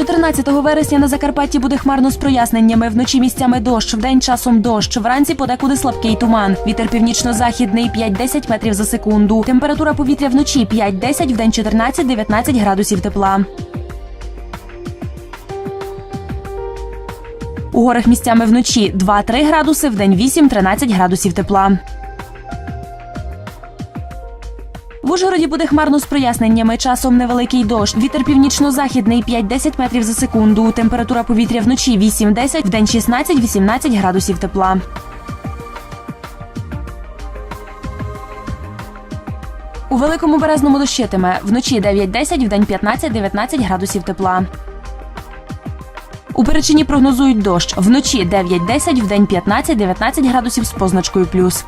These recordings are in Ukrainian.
14 вересня на Закарпатті буде хмарно з проясненнями. Вночі місцями дощ, вдень часом дощ. Вранці подекуди слабкий туман. Вітер північно-західний 5-10 метрів за секунду. Температура повітря вночі 5-10, вдень 14-19 градусів тепла. У горах місцями вночі 2-3 градуси, вдень 8-13 градусів тепла. В Ужгороді буде хмарно з проясненнями. Часом невеликий дощ. Вітер північно-західний 5-10 метрів за секунду. Температура повітря вночі 8-10, вдень 16-18 градусів тепла. У великому березному дощитиме. Вночі 9-10, вдень 15-19 градусів тепла. У Перечині прогнозують дощ. Вночі 9-10, вдень 15-19 градусів з позначкою плюс.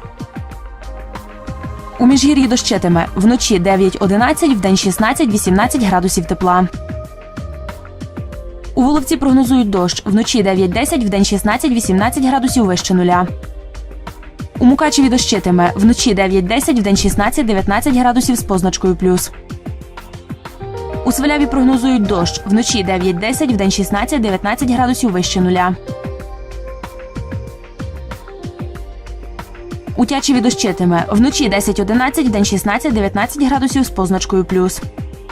У міжгір'ї дощитиме. Вночі 9-11, вдень 16-18 градусів тепла. У Воловці прогнозують дощ. Вночі 9-10, вдень 16-18 градусів вище нуля. У Мукачеві дощитиме. Вночі 9-10, вдень 16-19 градусів з позначкою плюс. У Сваляві прогнозують дощ. Вночі 9-10, вдень 16-19 градусів вище нуля. У Тячеві дощитиме. Вночі 10-11, вдень 16-19 градусів з позначкою плюс.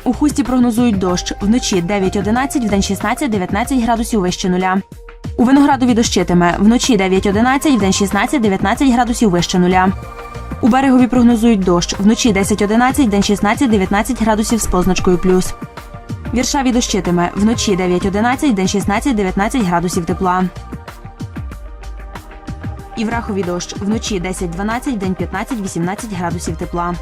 У Хусті прогнозують дощ. Вночі 9-11, вдень 16-19 градусів вище нуля. У Виноградові дощитиме. Вночі 9-11, вдень 16-19 градусів вище нуля. У берегові прогнозують дощ. Вночі 10-11, вдень 16-19 градусів з позначкою плюс. Віршаві дощитиме. Вночі 9-11, вдень 16-19 градусів тепла. І в Рахові дощ. Вночі 10-12, день 15-18 градусів тепла.